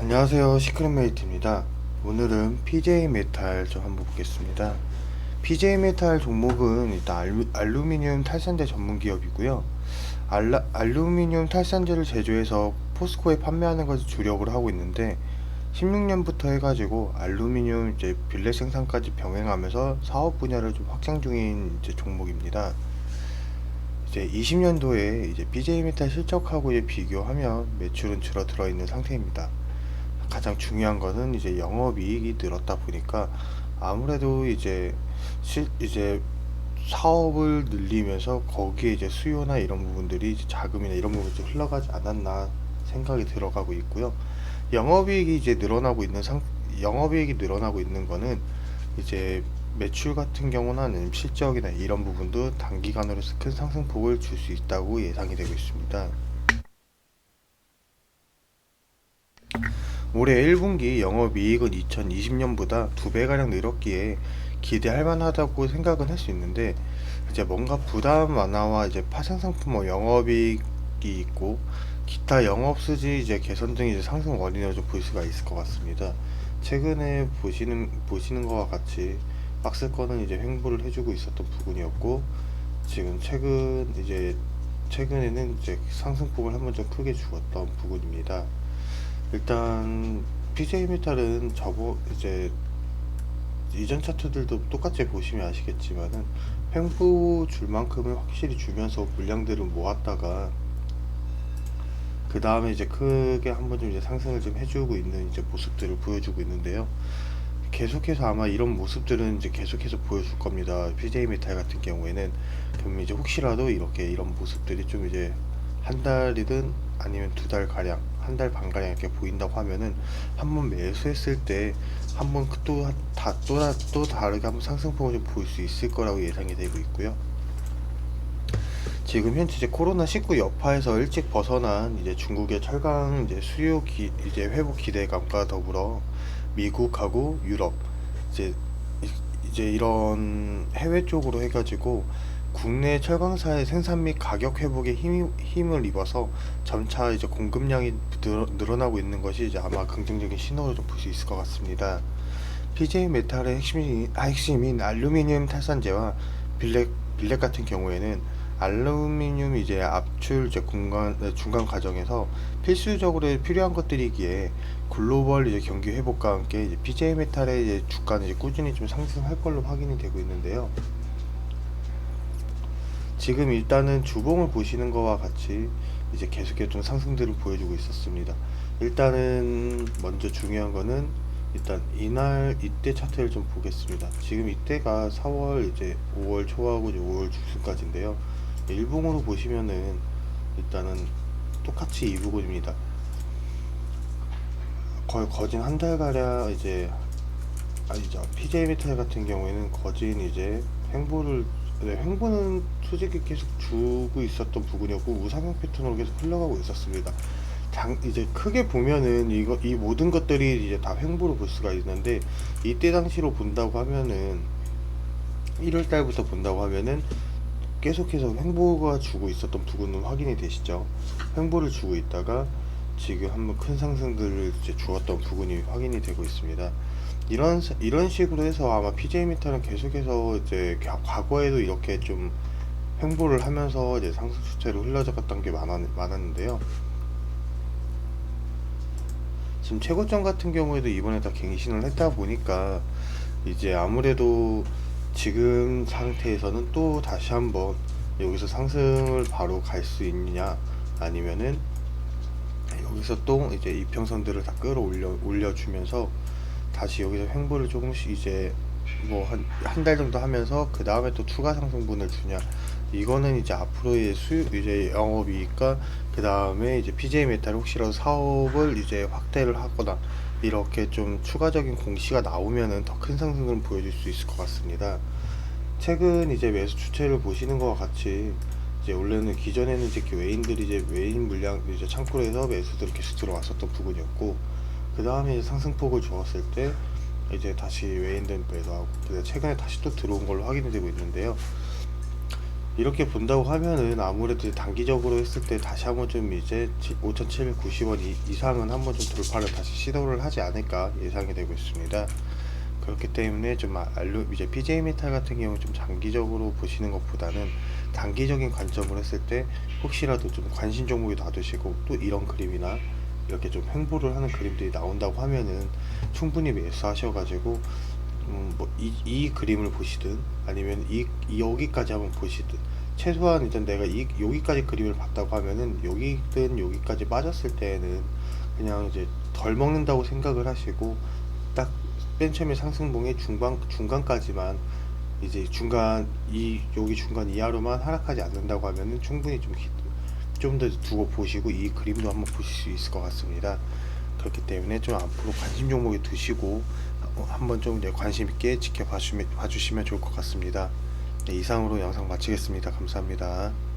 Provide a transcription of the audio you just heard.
안녕하세요. 시크릿메이트입니다. 오늘은 PJ 메탈 좀 한번 보겠습니다. PJ 메탈 종목은 일단 알루, 알루 미늄 탈산제 전문 기업이고요. 알라, 알루미늄 탈산제를 제조해서 포스코에 판매하는 것을 주력으로 하고 있는데 16년부터 해가지고 알루미늄 이제 빌렛 생산까지 병행하면서 사업 분야를 좀 확장 중인 이제 종목입니다. 이제 20년도에 이제 BJ 메탈 실적하고 비교하면 매출은 줄어들어 있는 상태입니다. 가장 중요한 거는 이제 영업이익이 늘었다 보니까 아무래도 이제 실 이제 사업을 늘리면서 거기에 이제 수요나 이런 부분들이 이제 자금이나 이런 부분이 좀 흘러가지 않았나 생각이 들어가고 있고요. 영업이익이 이제 늘어나고 있는 상 영업이익이 늘어나고 있는 거는 이제 매출 같은 경우나 실적이나 이런 부분도 단기간으로 큰 상승폭을 줄 수 있다고 예상이 되고 있습니다. 올해 1분기 영업이익은 2020년보다 두 배가량 늘었기에 기대할 만하다고 생각은 할 수 있는데 이제 뭔가 부담 완화와 이제 파생 상품 뭐 영업이익이 있고 기타 영업 수지 이제 개선 등이 이제 상승 원인을 좀 볼 수가 있을 것 같습니다. 최근에 보시는 보시는 것과 같이 박스권은 이제 횡보를 해주고 있었던 부분이었고 지금 최근 이제 최근에는 이제 상승폭을 한번 좀 크게 주었던 부분입니다. 일단 PJ 메탈은 저거 이제 이전 차트들도 똑같이 보시면 아시겠지만은 횡보 줄 만큼은 확실히 주면서 물량들을 모았다가 그 다음에 이제 크게 한번 좀 이제 상승을 좀 해주고 있는 이제 모습들을 보여주고 있는데요. 계속해서 아마 이런 모습들은 이제 계속해서 보여줄 겁니다. PJ 메탈 같은 경우에는 그럼 이제 혹시라도 이렇게 이런 모습들이 좀 이제 한 달이든 아니면 두 달 가량, 한 달 반 가량 이렇게 보인다고 하면은 한 번 매수했을 때 한 번 또다또 또 다르게 한번 상승폭을 좀 보일 수 있을 거라고 예상이 되고 있고요. 지금 현재 이제 코로나 19 여파에서 일찍 벗어난 이제 중국의 철강 이제 수요 기 이제 회복 기대감과 더불어 미국하고 유럽 이제 이- 이제 이런 해외 쪽으로 해가지고 국내 철강사의 생산 및 가격 회복에 힘, 힘을 입어서 점차 이제 공급량이 늘- 늘어 나고 있는 것이 이제 아마 긍정적인 신호로 좀 볼 수 있을 것 같습니다. PJ 메탈의 핵심인, 핵심인 알루미늄 탈산제와 빌렛, 빌렛 같은 경우에는 알루미늄 이제 압출 이제 공간, 중간 과정에서 필수적으로 필요한 것들이기에 글로벌 이제 경기 회복과 함께 이제 PJ 메탈의 이제 주가는 이제 꾸준히 좀 상승할 걸로 확인이 되고 있는데요. 지금 일단은 주봉을 보시는 거와 같이 이제 계속해서 좀 상승들을 보여주고 있었습니다. 일단은 먼저 중요한 거는 일단 이날 이때 차트를 좀 보겠습니다. 지금 이때가 4월 이제 5월 초하고 이제 5월 중순까지인데요. 일봉으로 보시면은 일단은 똑같이 이 부분입니다. 거의 거진 한 달 가량 이제 아니죠. PJ 메탈 같은 경우에는 거진 이제 횡보를 네, 횡보는 솔직히 계속 주고 있었던 부분이었고 우상향 패턴으로 계속 흘러가고 있었습니다. 장, 이제 크게 보면은 이거 이 모든 것들이 이제 다 횡보로 볼 수가 있는데 이때 당시로 본다고 하면은 1월 달부터 본다고 하면은 계속해서 횡보가 주고 있었던 부분은 확인이 되시죠. 횡보를 주고 있다가 지금 한번 큰 상승들을 이제 주었던 부분이 확인이 되고 있습니다. 이런 사- 이런 식으로 해서 아마 PJ 메탈은 계속해서 이제 과- 과거에도 이렇게 좀 횡보를 하면서 이제 상승 추세로 흘러졌던 게 많았, 많았는데요. 지금 최고점 같은 경우에도 이번에 다 갱신을 했다 보니까 이제 아무래도 지금 상태에서는 또 다시 한번 여기서 상승을 바로 갈 수 있느냐 아니면은 여기서 또 이제 이평선들을 다 끌어올려 올려주면서 다시 여기서 횡보를 조금씩 이제 뭐 한 한 달 정도 하면서 그 다음에 또 추가 상승분을 주냐 이거는 이제 앞으로의 수요 이제 영업이익과 그 다음에 이제 PJ 메탈 혹시라도 사업을 이제 확대를 하거나 이렇게 좀 추가적인 공시가 나오면은 더 큰 상승을 보여줄 수 있을 것 같습니다. 최근 이제 매수 추체를 보시는 것과 같이 이제 원래는 기존에는 이제 이렇게 외인들이 이제 외인 물량 이제 창고로 해서 매수들이 계속 들어왔었던 부분이었고 그 다음에 상승폭을 주었을 때 이제 다시 외인들 매도하고 최근에 다시 또 들어온 걸로 확인이 되고 있는데요. 이렇게 본다고 하면은 아무래도 단기적으로 했을 때 다시 한번 좀 이제 5,790원 이상은 한번 좀 돌파를 다시 시도를 하지 않을까 예상이 되고 있습니다. 그렇기 때문에 좀 아- 알루 이제 PJ 메탈 같은 경우 좀 장기적으로 보시는 것보다는 단기적인 관점을 했을 때 혹시라도 좀 관심 종목이 놔두시고 또 이런 그림이나 이렇게 좀 횡보를 하는 그림들이 나온다고 하면은 충분히 매수하셔가지고 음, 뭐 이 이 그림을 보시든 아니면 이, 이 여기까지 한번 보시든 최소한 일단 내가 이 여기까지 그림을 봤다고 하면은 여기든 여기까지 빠졌을 때에는 그냥 이제 덜 먹는다고 생각을 하시고 딱 맨 처음에 상승봉의 중간 중간까지만 이제 중간 이 여기 중간 이하로만 하락하지 않는다고 하면은 충분히 좀 좀 더 두고 보시고 이 그림도 한번 보실 수 있을 것 같습니다. 그렇기 때문에 좀 앞으로 관심 종목에 두시고 어, 한번 좀 관심 있게 지켜봐 주시면 좋을 것 같습니다. 네, 이상으로 영상 마치겠습니다. 감사합니다.